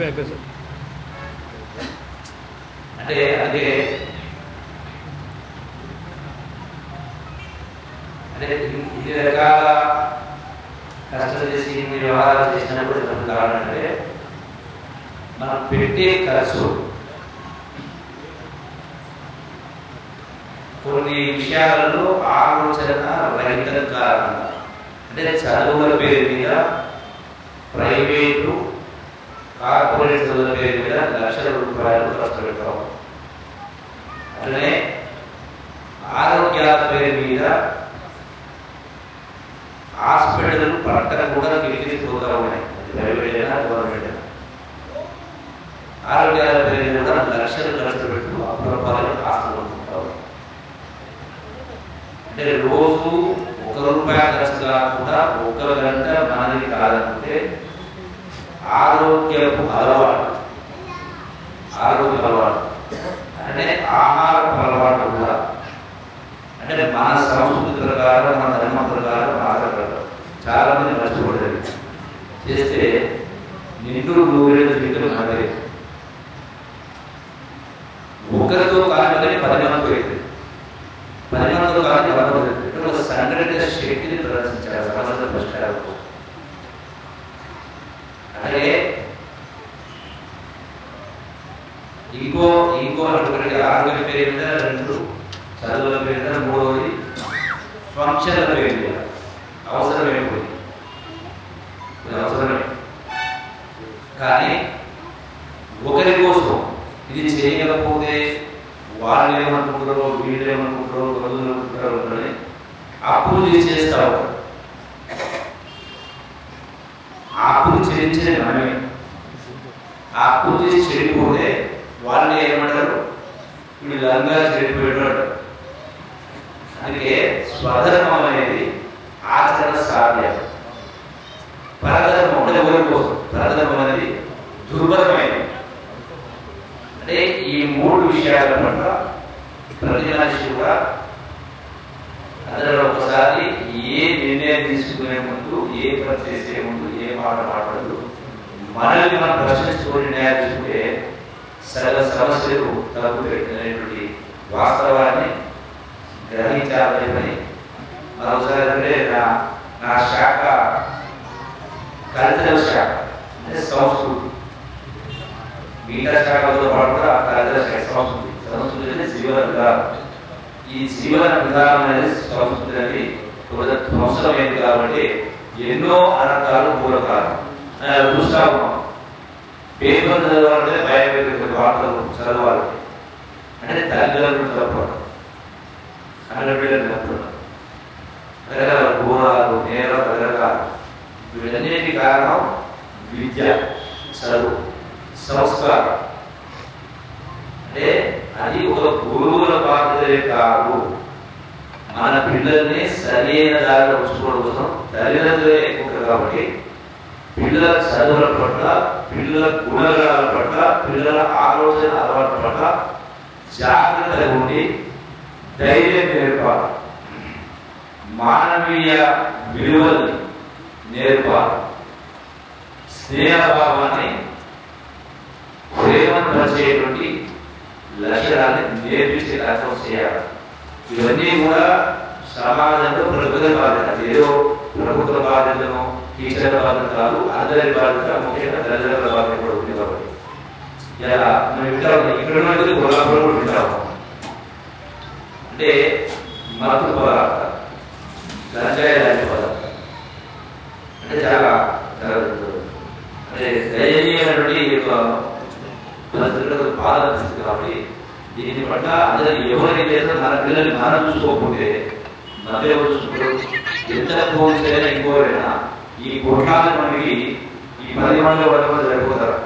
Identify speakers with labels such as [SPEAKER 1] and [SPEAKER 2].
[SPEAKER 1] అయిపోయి అయిపోయి సార్.
[SPEAKER 2] అంటే అదే అదే ఇన్ని- రకాల కష్టం చేసి ఇన్ని వ్యవహారాలు చేసినప్పుడు ఎందుకు కావాలంటే మనం పెట్టే ఖర్చు కొన్ని విషయాలలో ఆలోచన రహితం కారణంగా అంటే చదువుల పేరు మీద ప్రైవేటు కార్పొరేట్ చదువుల పేరు మీద లక్షల రూపాయలు ఖర్చు పెట్టాం అట్లనే ఆరోగ్యాల పేరు మీద హాస్పిటల్ పట్టణ కూడా కిటికీపోతూ ఉన్నాయి అది ప్రైవేట్ అయినా గవర్నమెంట్ అయినా ఆరోగ్యాల పేరు మీద కూడా లక్షలు ఖర్చు పెట్టు అప్రపాలు ఆస్తులు ఉంటారు అంటే రోజు ఒక రూపాయి ఖర్చు కాకుండా ఒక గంట మనది కాదంటే ఆరోగ్యపు అలవాటు. ఆరోగ్య అలవాటు. అంటే ఆహార అలవాటు కూడా. అంటే మన సంస్కృతి ప్రకారం మన ధర్మ ప్రకారం ఆధారపడతాం చాలా మంది మర్చిపోలేదు చేస్తే నిండు నూరేళ్ళు తింటున్న మనదే ఒకరితో కాకపోతే పది మందితో అవుతుంది పది మందితో కానీ పదకొండు ఇక్కడ ఒక సంఘటిత శక్తిని ప్రదర్శించారు. సమస్య పరిష్కారాలకు అరే ఇంకో ఇంకో ఒకటి ఆరోగ్య పేరు మీద రెండు. చదువుల పేరు మీద మూడవది. ఫంక్షన్ల పేరు మీద అవసరం పోయి అవసరమే కానీ ఒకరి కోసం ఇది చేయకపోతే వాళ్ళు ఏమనుకుంటారో వీళ్ళు ఏమనుకుంటారో రోజులు అనుకుంటారో అని అప్పులు చేసేస్తావు ఉంటారు అప్పులు చెల్లించే మనమే ఆ అప్పులు చేసి చెడిపోతే వాళ్ళు ఏమంటారు? వీళ్ళంగా లంగా అందుకే స్వధర్మం అనేది ఆచరణ సాధ్యం. పరధర్మం అంటే ఎవరి కోసం పరధర్మం అనేది దుర్బలమైనది అంటే ఈ మూడు విషయాల పట్ల ప్రతి మనిషి కూడా. అందులో ఒకసారి ఏది నిర్ణయం తీసుకునే ముందు ఏ పని చేసే ముందు ఏ మాట మాట్లాడదు మనల్ని మనం ప్రశ్నించుకొని న్యాయం చూస్తే సగల సమస్యలు తగ్గుతాయి వాస్తవాన్ని గ్రహించాలని పని. మరోసారి అంటే నా నా శాఖ కల్చరల్ శాఖ అంటే సంస్కృతి. మిగతా శాఖలతో పాటు కూడా కల్చరల్ శాఖ సంస్కృతి. సంస్కృతి అంటే జీవన విధానం. ఈ జీవన విధానం అనేది సంస్కృతి అనేది కూడా ఏంటి కాబట్టి ఎన్నో అనర్థాలు మూలకాలు. చూస్తా ఉన్నాం. పేపర్ చదవాలంటే భయం వార్తలు చదవాలి. అంటే తల్లిదండ్రులు తప్పడం అన్నపిల్లలు తప్పడం రకరకాల ఘోరాలు నేరం రకరకాలు. వీటన్నిటి కారణం విద్య చదువు సంస్కారం. అంటే అది ఒక గురువుల బాధ్యత కాదు. మన పిల్లల్ని సరైన దారిలో ఉంచుకోవడం కోసం తల్లిదండ్రులే ఎక్కువ కాబట్టి పిల్లల చదువుల పట్ల పిల్లల గుణగణాల పట్ల పిల్లల ఆలోచన అలవాట్ల పట్ల జాగ్రత్తగా ఉండి ధైర్యం నేర్పాలి. మానవీయ విలువల్ని నేర్పాలి. స్నేహభావాన్ని ప్రేమను పరిచేటువంటి లక్షణాన్ని నేర్పించే కార్యక్రమం చేయాలి. ఇవన్నీ కూడా సమాజంలో ప్రభుత్వ బాధ్యత ఏదో ప్రభుత్వ బాధ్యతను టీచర్ల బాధ్యత కాదు అందరి బాధ్యత ముఖ్యంగా తల్లిదండ్రుల బాధ్యత కూడా ఉంది కాబట్టి. ఇలా మనం వింటాం ఇక్కడ ఉన్నది కొల్లాపురం కూడా వింటాం అంటే మత్తు పదార్థ గంజాయి లాంటి పదార్థ అంటే చాలా అంటే దయనీయమైనటువంటి పద్ధతులకు బాధ కాబట్టి దీని పట్ల అందరూ ఎవరి లేదా మన పిల్లల్ని మనం చూసుకోకపోతే మధ్య ఎవరు ఎంత ఫోన్ చేయడం ఇంకోరైనా ఈ కొట్లాల మనకి ఈ పది మంది వాళ్ళ మంది సరిపోతారు